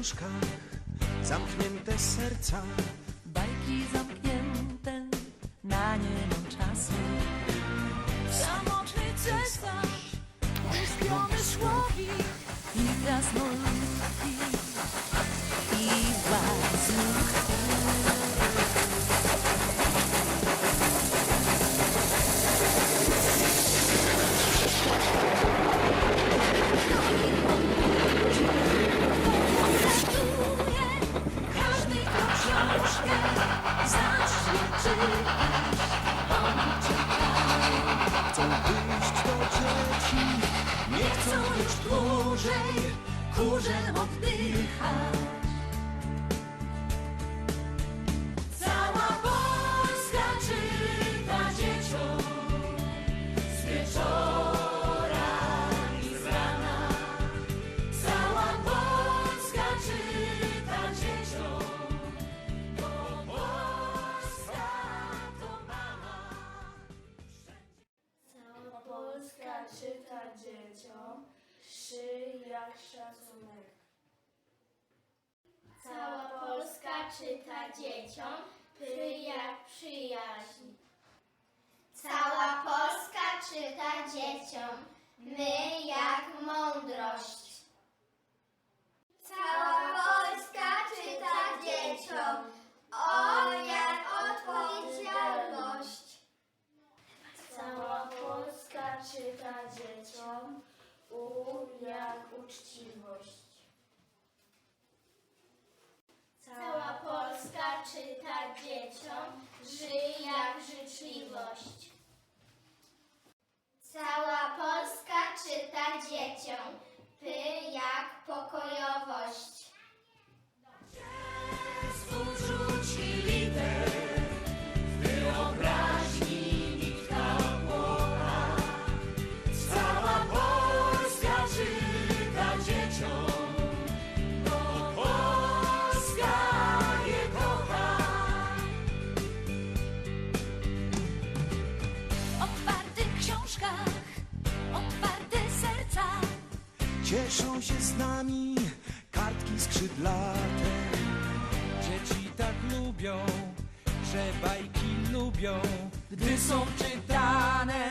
książkach, zamknięte serca. Bajki zamknięte, na nie mam czasu. Samotny cesarz, uśpiony słowik i krasnoludki Chcą wyjść do dzieci, nie chcą już dłużej kurzem oddychać. Szy jak szacunek. Cała Polska czyta dzieciom, py jak przyjaźń. Cała Polska czyta dzieciom, my jak mądrość. Cała Polska czyta dzieciom, o jak odpowiedzialność. Cała Polska czyta dzieciom, u jak uczciwość. Cała Polska czyta dzieciom, żyj jak życzliwość. Cieszą się z nami kartki skrzydlate. Dzieci tak lubią, że bajki lubią, gdy są czytane